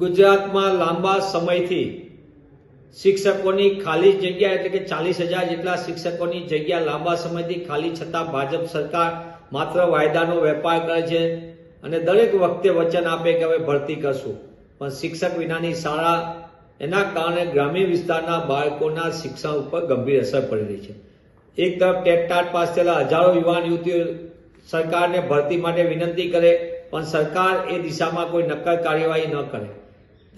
ગુજરાતમાં લાંબા સમયથી શિક્ષકોની ખાલી જગ્યા એટલે કે ચાલીસ હજાર જેટલા શિક્ષકોની જગ્યા લાંબા સમયથી ખાલી છતાં ભાજપ સરકાર માત્ર વાયદાનો વેપાર કરે છે અને દરેક વખતે વચન આપે કે હવે ભરતી કરશું. પણ શિક્ષક વિનાની શાળા એના કારણે ગ્રામ્ય વિસ્તારના બાળકોના શિક્ષણ ઉપર ગંભીર અસર પડી રહી છે. એક તરફ ટેટ ટાટ પાસ થયેલા હજારો યુવાન યુવતીઓ સરકારને ભરતી માટે વિનંતી કરે, પણ સરકાર એ દિશામાં કોઈ નક્કર કાર્યવાહી ન કરે.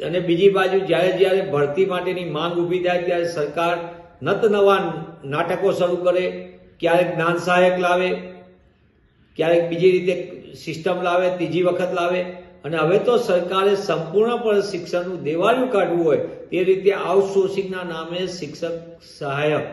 અને બીજી બાજુ જ્યારે જ્યારે ભરતી માટેની માંગ ઊભી થાય ત્યારે સરકાર નત નવા નાટકો શરૂ કરે, ક્યારેક જ્ઞાન સહાયક લાવે, ક્યારેક બીજી રીતે સિસ્ટમ લાવે, ત્રીજી વખત લાવે. અને હવે તો સરકારે સંપૂર્ણપણે શિક્ષણનું દેવાલું કાઢવું હોય તે રીતે આઉટસોર્સિંગના નામે શિક્ષક સહાયક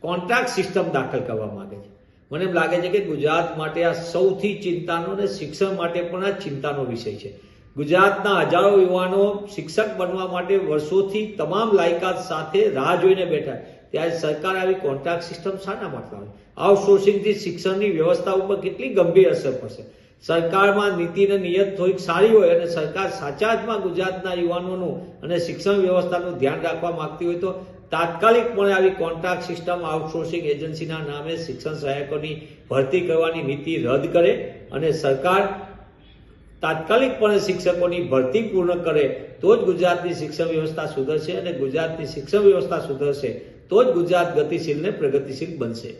કોન્ટ્રાક્ટ સિસ્ટમ દાખલ કરવા માંગે છે. મને એમ લાગે છે કે ગુજરાત માટે આ સૌથી ચિંતાનો અને શિક્ષણ માટે પણ આ ચિંતાનો વિષય છે. ગુજરાતના હજારો યુવાનો શિક્ષક બનવા માટે વર્ષોથી તમામ લાયકાત સાથે રાહ જોઈને બેઠા ત્યારે સરકાર આવી કોન્ટ્રાક્ટ સિસ્ટમ શાના માટે લાવે આઉટસોર્સિંગથી શિક્ષણની વ્યવસ્થા ઉપર કેટલી ગંભીર અસર પડશે? સરકારમાં નીતિ અને નિયત થોડીક સારી હોય અને સરકાર સાચા અર્થમાં ગુજરાતના યુવાનોનું અને શિક્ષણ વ્યવસ્થાનું ધ્યાન રાખવા માંગતી હોય તો તાત્કાલિકપણે આવી કોન્ટ્રાક્ટ સિસ્ટમ આઉટસોર્સિંગ એજન્સીના નામે શિક્ષણ સહાયકોની ભરતી કરવાની નીતિ રદ કરે અને સરકાર તાત્કાલિકપણે શિક્ષકોની ભરતી પૂર્ણ કરે તો જ ગુજરાતની શિક્ષણ વ્યવસ્થા સુધરશે અને ગુજરાતની શિક્ષણ વ્યવસ્થા સુધરશે તો જ ગુજરાત ગતિશીલ ને પ્રગતિશીલ બનશે.